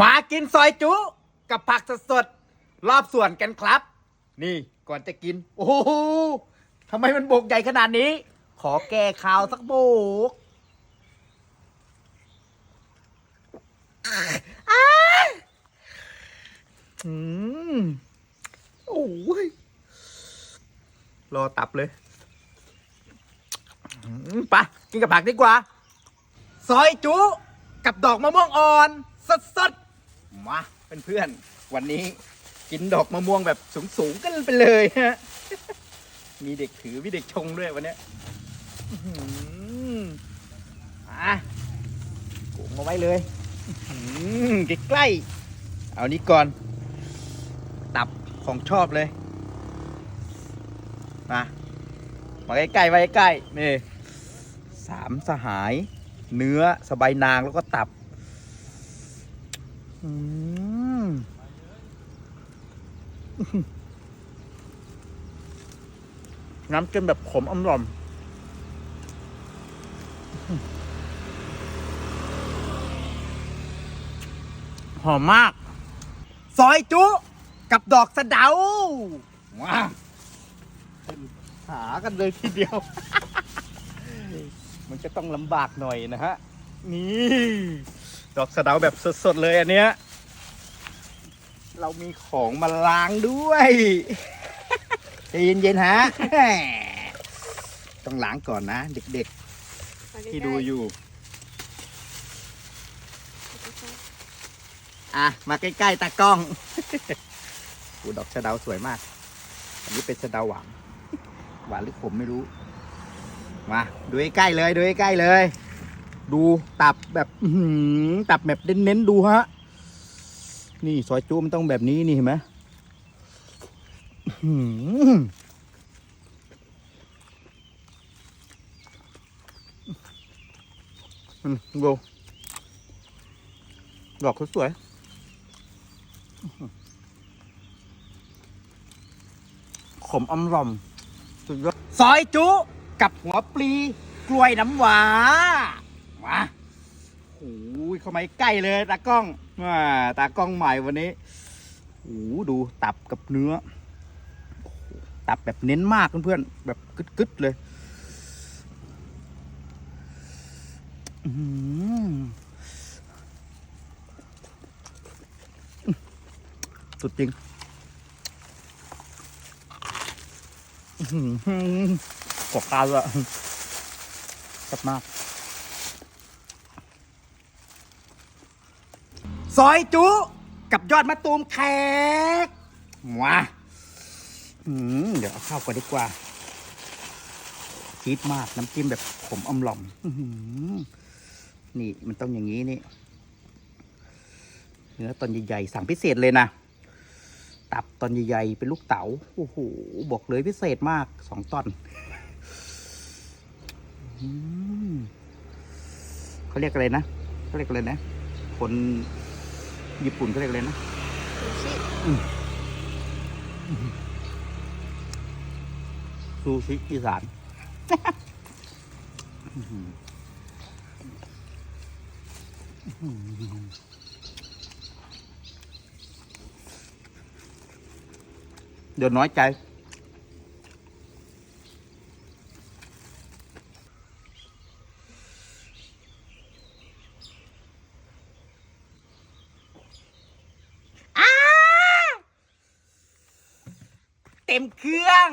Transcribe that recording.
มากินซอยจุ กับผักสดๆรอบส่วนกันครับ นี่ก่อนจะกิน โอ้โหทำไมมันโบกใหญ่ขนาดนี้ ขอแก้ข่าวสักโบกอืมโอ้ยรอตับเลยอืมไปกินกับผักดีกว่า ซอยจุ กับดอกมะม่วงอ่อน สดๆ มาเพื่อนๆ วันนี้กินดอกมะม่วงแบบสูงๆ กันไปเลยฮะ มีเด็กถือมีเด็กชงด้วยวันนี้อื้อหืออะโกงมาไว้เลยอื้อหือใกล้ๆ เอานี้ก่อน ตับของชอบเลย มา มาใกล้ๆมาใกล้ๆนี่สามสหาย เนื้อสบายนางแล้วก็ตับ อืมน้ำจิ้มแบบขมอมร่อมหอมมาก ซอยจุ กับดอกสะเดาว้าหากันเลยทีเดียว มันจะต้องลำบากหน่อยนะฮะ นี่ ดอกสะเดาแบบสดๆเลยอันเนี้ย เรามีของมาล้างด้วยใจเย็นๆฮะ ต้องล้างก่อนนะ เด็กๆ ที่ดูอยู่ อะ มาใกล้ๆตากล้องอูดอกสะเดาสวยมาก อันนี้เป็นสะเดาหวาน หวานหรือขมไม่รู้ มา ดูใกล้ๆเลย ดูใกล้ๆเลย ดูตับแบบหืตับแบบเน้นๆดูฮะ นี่ซอยจูมันต้องแบบนี้นี่เห็นไหมอื้อหืมดูดอกเขาสวยหอขมอมร่อมสุดยอดซอยจุกับหัวปลีกล้วยน้ำหวา เข้ามาใกล้เลยตากล้องมาตากล้องใหม่วันนี้โอ้ดูตับกับเนื้อ ตับแบบเน้นมากเพื่อนๆแบบกึดๆเลยสุดจริงอื้อกดตาเลยสับมาก ซอยจุกับยอดมะตูมแขกว้าเดี๋ยวเอาข้าวก่อนดีกว่าจี๊ดมากน้ำจิ้มแบบขมอมหล่อมนี่มันต้องอย่างนี้นี่ เนื้อตอนใหญ่ๆสั่งพิเศษเลยนะ ตับตอนใหญ่ๆเป็นลูกเต๋าโอ้โหบอกเลยพิเศษมากสองตอนเขาเรียกอะไรนะเขาเรียกอะไรนะ คน ญี่ปุ่นเขาเรียกอะไรนะซูชิอีสานเดี๋ยวน้อยใจ เต็มเครื่อง